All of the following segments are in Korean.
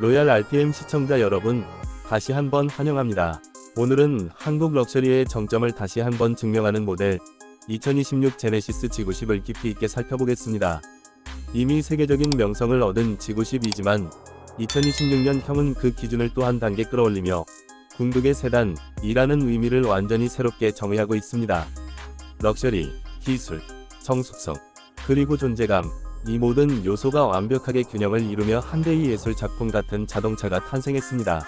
로얄 RPM 시청자 여러분, 다시 한번 환영합니다. 오늘은 한국 럭셔리의 정점을 다시 한번 증명하는 모델 2026 제네시스 G90을 깊이 있게 살펴보겠습니다. 이미 세계적인 명성을 얻은 G90이지만 2026년형은 그 기준을 또 한 단계 끌어올리며 궁극의 세단이라는 의미를 완전히 새롭게 정의하고 있습니다. 럭셔리, 기술, 성숙성, 그리고 존재감, 이 모든 요소가 완벽하게 균형을 이루며 한 대의 예술 작품 같은 자동차가 탄생했습니다.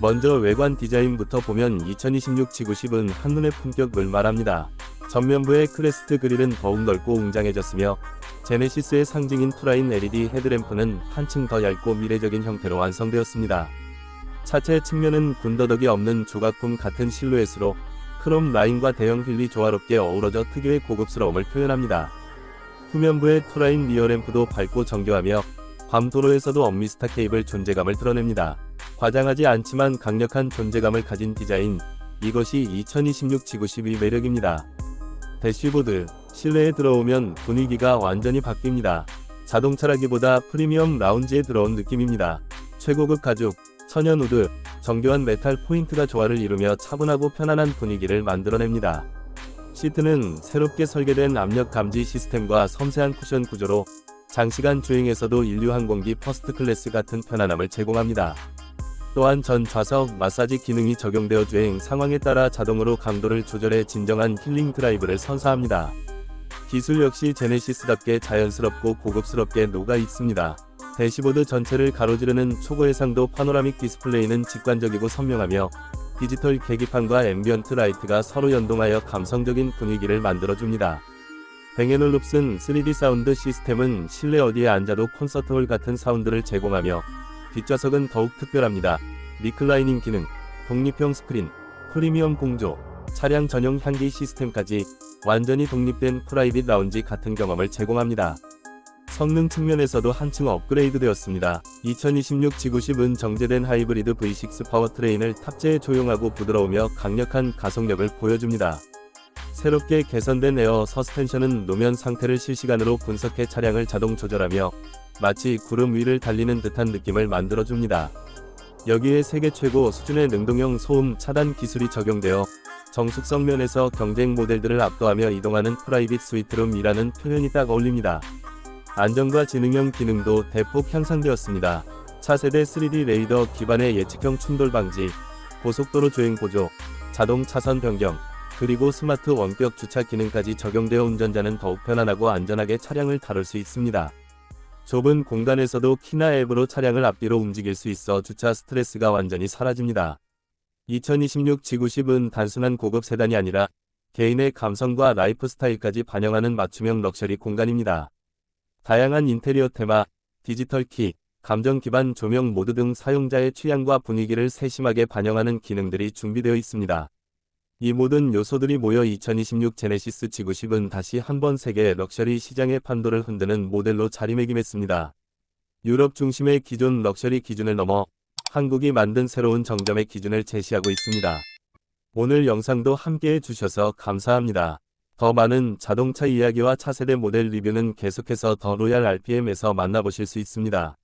먼저 외관 디자인부터 보면 2026 G90은 한눈에 품격을 말합니다. 전면부의 크레스트 그릴은 더욱 넓고 웅장해졌으며 제네시스의 상징인 투라인 LED 헤드램프는 한층 더 얇고 미래적인 형태로 완성되었습니다. 차체 측면은 군더더기 없는 조각품 같은 실루엣으로 크롬 라인과 대형 휠이 조화롭게 어우러져 특유의 고급스러움을 표현합니다. 후면부의 투라인 리어램프도 밝고 정교하며 밤 도로에서도 엄미스타 케이블 존재감을 드러냅니다. 과장하지 않지만 강력한 존재감을 가진 디자인, 이것이 2026 G92 매력입니다. 대시보드, 실내에 들어오면 분위기가 완전히 바뀝니다. 자동차라기보다 프리미엄 라운지에 들어온 느낌입니다. 최고급 가죽, 천연 우드, 정교한 메탈 포인트가 조화를 이루며 차분하고 편안한 분위기를 만들어냅니다. 시트는 새롭게 설계된 압력 감지 시스템과 섬세한 쿠션 구조로 장시간 주행에서도 인류 항공기 퍼스트 클래스 같은 편안함을 제공합니다. 또한 전 좌석 마사지 기능이 적용되어 주행 상황에 따라 자동으로 강도를 조절해 진정한 힐링 드라이브를 선사합니다. 기술 역시 제네시스답게 자연스럽고 고급스럽게 녹아 있습니다. 대시보드 전체를 가로지르는 초고해상도 파노라믹 디스플레이는 직관적이고 선명하며 디지털 계기판과 앰비언트 라이트가 서로 연동하여 감성적인 분위기를 만들어줍니다. 뱅앤올룹슨 3D 사운드 시스템은 실내 어디에 앉아도 콘서트홀 같은 사운드를 제공하며 뒷좌석은 더욱 특별합니다. 리클라이닝 기능, 독립형 스크린, 프리미엄 공조, 차량 전용 향기 시스템까지 완전히 독립된 프라이빗 라운지 같은 경험을 제공합니다. 성능 측면에서도 한층 업그레이드 되었습니다. 2026 G90은 정제된 하이브리드 V6 파워트레인을 탑재해 조용하고 부드러우며 강력한 가속력을 보여줍니다. 새롭게 개선된 에어 서스펜션은 노면 상태를 실시간으로 분석해 차량을 자동 조절하며 마치 구름 위를 달리는 듯한 느낌을 만들어줍니다. 여기에 세계 최고 수준의 능동형 소음 차단 기술이 적용되어 정숙성 면에서 경쟁 모델들을 압도하며 이동하는 프라이빗 스위트룸이라는 표현이 딱 어울립니다. 안전과 지능형 기능도 대폭 향상되었습니다. 차세대 3D 레이더 기반의 예측형 충돌 방지, 고속도로 주행 보조, 자동 차선 변경, 그리고 스마트 원격 주차 기능까지 적용되어 운전자는 더욱 편안하고 안전하게 차량을 다룰 수 있습니다. 좁은 공간에서도 키나 앱으로 차량을 앞뒤로 움직일 수 있어 주차 스트레스가 완전히 사라집니다. 2026 G90은 단순한 고급 세단이 아니라 개인의 감성과 라이프 스타일까지 반영하는 맞춤형 럭셔리 공간입니다. 다양한 인테리어 테마, 디지털 키, 감정 기반 조명 모드 등 사용자의 취향과 분위기를 세심하게 반영하는 기능들이 준비되어 있습니다. 이 모든 요소들이 모여 2026 제네시스 G90은 다시 한번 세계 럭셔리 시장의 판도를 흔드는 모델로 자리매김했습니다. 유럽 중심의 기존 럭셔리 기준을 넘어 한국이 만든 새로운 정점의 기준을 제시하고 있습니다. 오늘 영상도 함께 해주셔서 감사합니다. 더 많은 자동차 이야기와 차세대 모델 리뷰는 계속해서 더 로얄 RPM에서 만나보실 수 있습니다.